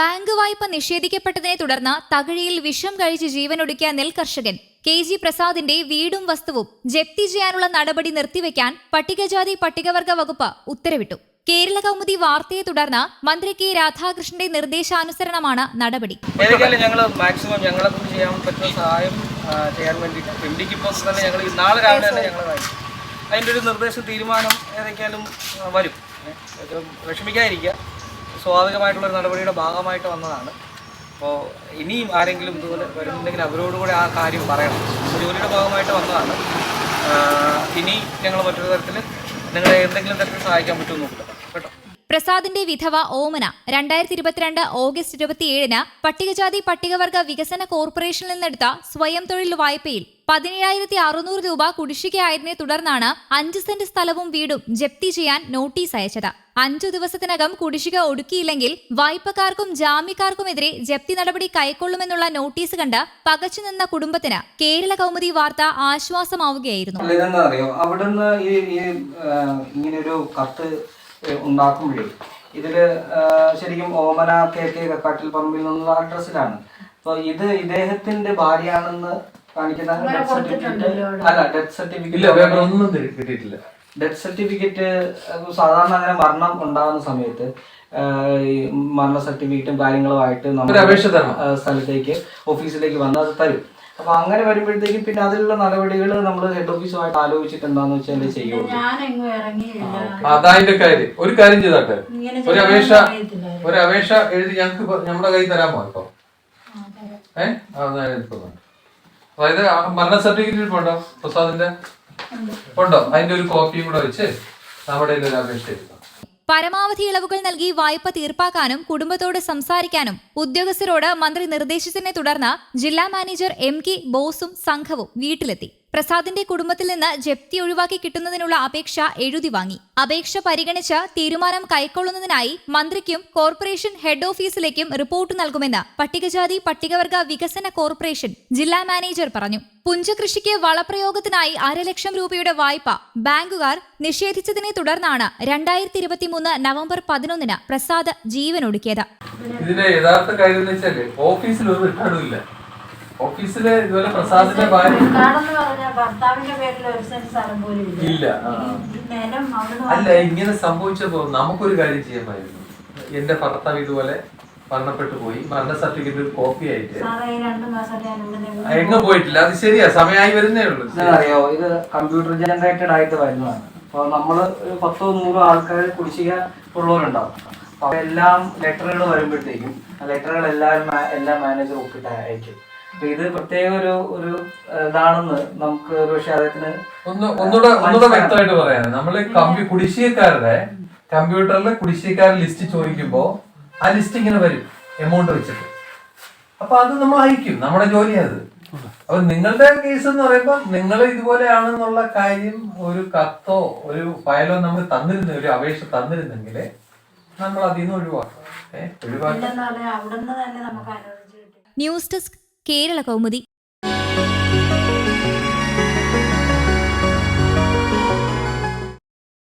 Bank വായ്പ നിഷേധിക്കപ്പെട്ടതിനെ തുടർന്ന് തകഴിയിൽ വിഷം കഴിച്ച് ജീവനൊടുക്കിയ നെൽകർഷകൻ കെ ജി പ്രസാദിന്റെ വീടും വസ്തുവും ജപ്തി ചെയ്യാനുള്ള നടപടി നിർത്തിവെക്കാൻ പട്ടികജാതി പട്ടികവർഗ വകുപ്പ് ഉത്തരവിട്ടു. കേരള കൗമുദി വാർത്തയെ തുടർന്ന് മന്ത്രി കെ രാധാകൃഷ്ണന്റെ നിർദ്ദേശാനുസരണമാണ് നടപടി. ഞങ്ങൾ മാക്സിമം ഞങ്ങളെ ചെയ്യാൻ പറ്റുന്ന സഹായം ചെയ്യാൻ വേണ്ടി അതിന്റെ ഒരു നിർദ്ദേശ തീരുമാനം ഏതൊക്കെയാലും വരും. വിഷമിക്കാതിരിക്കുക. സ്വാഭാവികമായിട്ടുള്ളൊരു നടപടിയുടെ ഭാഗമായിട്ട് വന്നതാണ്. അപ്പോൾ ഇനിയും ആരെങ്കിലും ഇതുപോലെ വരുന്നുണ്ടെങ്കിൽ അവരോട് കൂടെ ആ കാര്യം പറയണം. ജോലിയുടെ ഭാഗമായിട്ട് വന്നതാണ്. ഇനി ഞങ്ങൾ മറ്റൊരു തരത്തിൽ നിങ്ങളെ എന്തെങ്കിലും തരത്തിൽ സഹായിക്കാൻ പറ്റുമെന്ന് നോക്കുക കേട്ടോ? പ്രസാദിന്റെ വിധവ ഓമന രണ്ടായിരത്തി ഇരുപത്തിരണ്ട് ഓഗസ്റ്റ് ഇരുപത്തിയേഴിന് പട്ടികജാതി പട്ടികവർഗ വികസന കോർപ്പറേഷനിൽ നിന്നെടുത്ത സ്വയം തൊഴിൽ വായ്പയിൽ പതിനേഴായിരത്തി അറുന്നൂറ് രൂപ കുടിശ്ശികയായതിനെ തുടർന്നാണ് അഞ്ച് സെന്റ് സ്ഥലവും വീടും ജപ്തി ചെയ്യാൻ നോട്ടീസ് അയച്ചത്. അഞ്ചു ദിവസത്തിനകം കുടിശ്ശിക ഒടുക്കിയില്ലെങ്കിൽ വായ്പക്കാർക്കും ജാമ്യക്കാർക്കുമെതിരെ ജപ്തി നടപടി കൈക്കൊള്ളുമെന്നുള്ള നോട്ടീസ് കണ്ട് പകച്ചുനിന്ന കുടുംബത്തിന് കേരള കൗമുദി വാർത്ത ആശ്വാസമാവുകയായിരുന്നു. ഇതിൽ ശരിക്കും ഓമന കെ കെ കക്കാട്ടിൽ പറമ്പിൽ നിന്നുള്ള അഡ്രസ്സിലാണ്. അപ്പൊ ഇത് ഇദ്ദേഹത്തിന്റെ ഭാര്യയാണെന്ന് ഡെത്ത് സർട്ടിഫിക്കറ്റ് അല്ല ഡെത്ത് ഇല്ല സർട്ടിഫിക്കറ്റ് പേപ്പർ ഒന്നും കിട്ടി- കിട്ടിയിട്ടില്ല. ഡെത്ത് സർട്ടിഫിക്കറ്റ് സാധാരണ അങ്ങനെ മരണം ഉണ്ടാകുന്ന സമയത്ത് ആ, ഈ മരണ സർട്ടിഫിക്കറ്റും കാര്യങ്ങളുമായിട്ട് ഒരു നമ്മൾ അപേക്ഷ തരണം. ആ, സ്ഥലത്തേക്ക് ഓഫീസിലേക്ക് വന്ന് അത് തരും. അപ്പൊ അങ്ങനെ വരുമ്പോഴത്തേക്കും പിന്നെ അതിലുള്ള നടപടികൾ നമ്മൾ ഹെഡ് ഓഫീസുമായിട്ട് ആലോചിച്ചിട്ട് എന്താന്ന് വെച്ചാൽ ചെയ്യുള്ളൂ. ഞാനെങ്ങും ഇറങ്ങിയില്ല. അതായതിന്റെ കാര്യം. ഒരു കാര്യം ചെയ്താട്ടെ. ഇങ്ങനെ ഒരു ചെയ്യാൻ അപേക്ഷ. ഒരു അപേക്ഷ എഴുതി ഞങ്ങൾക്ക് ഇപ്പൊ നമ്മുടെ കയ്യിൽ തരാമോ ഇപ്പൊ. അതായത്. ഏഹ് അതായത് മരണ സർട്ടിഫിക്കറ്റ് ഉണ്ടോ പ്രസാദിന്റെ? ഉണ്ടോ? അതിന്റെ ഒരു കോപ്പിയും കൂടെ വെച്ച് നമ്മുടെ ഒരു അപേക്ഷ പരമാവധി ഇളവുകൾ നൽകി വായ്പ തീർപ്പാക്കാനും കുടുംബത്തോട് സംസാരിക്കാനും ഉദ്യോഗസ്ഥരോട് മന്ത്രി നിർദ്ദേശിച്ചതിനെ തുടർന്ന് ജില്ലാ മാനേജർ എം കെ ബോസും സംഘവും വീട്ടിലെത്തി. പ്രസാദിന്റെ കുടുംബത്തിൽ നിന്ന് ജപ്തി ഒഴിവാക്കി കിട്ടുന്നതിനുള്ള അപേക്ഷ എഴുതി വാങ്ങി. അപേക്ഷ പരിഗണിച്ച് തീരുമാനം കൈക്കൊള്ളുന്നതിനായി മന്ത്രിക്കും കോർപ്പറേഷൻ ഹെഡ് ഓഫീസിലേക്കും റിപ്പോർട്ട് നൽകുമെന്ന് പട്ടികജാതി പട്ടികവർഗ വികസന കോർപ്പറേഷൻ ജില്ലാ മാനേജർ പറഞ്ഞു. പുഞ്ചകൃഷിക്ക് വളപ്രയോഗത്തിനായി അരലക്ഷം രൂപയുടെ വായ്പ ബാങ്കുകാർ നിഷേധിച്ചതിനെ തുടർന്നാണ് രണ്ടായിരത്തി ഇരുപത്തിമൂന്ന് നവംബർ പതിനൊന്നിന് പ്രസാദ് ജീവനൊടുക്കിയത്. ഇതിന്റെ യഥാർത്ഥ കാര്യം ഓഫീസിൽ ഒരു റിക്കാർഡും ഇല്ല. ഓഫീസിൽ ഇതുപോലെ പ്രസാദിന്റെ ഭാര്യ ഇല്ല. അല്ല ഇങ്ങനെ സംഭവിച്ചപ്പോ നമുക്കൊരു കാര്യം ചെയ്യാമായിരുന്നു. എന്റെ ഭർത്താവ് ഇതുപോലെ മരണപ്പെട്ടു പോയി. മരണ സർട്ടിഫിക്കറ്റ് ഒരു കോപ്പി ആയിട്ട്. എങ്ങും പോയിട്ടില്ല. അത് ശരിയാ സമയമായി വരുന്നേ ഉള്ളൂ. അറിയോ? ഇത് കമ്പ്യൂട്ടർ ജനറേറ്റഡ് ആയിട്ട് വരുന്നതാണ്. അപ്പൊ നമ്മൾ ഒരു പത്തോ നൂറോ ആൾക്കാർ കുടിശ്ശിക ഉള്ളവരുണ്ടാവും. അപ്പൊ എല്ലാം ലെറ്ററുകൾ വരുമ്പോഴത്തേക്കും ആ ലെറ്ററുകൾ എല്ലാവരും എല്ലാ മാനേജർ ഒപ്പിട്ട് അയക്കും. ഇത് പ്രത്യേക ഒരു ഒരു ഇതാണെന്ന് നമുക്ക് ഒരു പക്ഷേ അദ്ദേഹത്തിന് ഒന്ന് ഒന്നുകൂടെ ഒന്നുകൂടെ വ്യക്തമായിട്ട് പറയാം. നമ്മൾ കമ്പി കുടിശ്ശികക്കാരുടെ കമ്പ്യൂട്ടറിൽ കുടിശ്ശികക്കാരുടെ ലിസ്റ്റ് ചോദിക്കുമ്പോൾ ആ ലിസ്റ്റ് ഇങ്ങനെ വരും എമൗണ്ട് വെച്ചിട്ട്. അപ്പൊ അത് നമ്മൾ അയക്കും നമ്മുടെ ജോലിയാണ് അത് അപ്പൊ നിങ്ങളുടെ കേസ് എന്ന് പറയുമ്പോൾ നിങ്ങൾ ഇതുപോലെയാണെന്നുള്ള കാര്യം ഒരു കത്തോ ഒരു ഫയലോ നമ്മൾ തന്നിരുന്ന ഒരു അപേക്ഷ തന്നിരുന്നെങ്കിൽ നമ്മൾ അതിൽ നിന്ന് ഒഴിവാക്കാം. ഏഹ് ഒഴിവാക്കാം ന്യൂസ് ഡെസ്ക് കേരള കൗമുദി